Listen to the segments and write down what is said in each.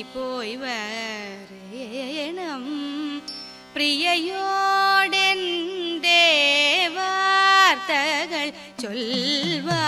പോയി വരേണം. പ്രിയയോടെന്റെ വാർത്തകൾ ചൊൽവാൻ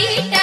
வீட்ட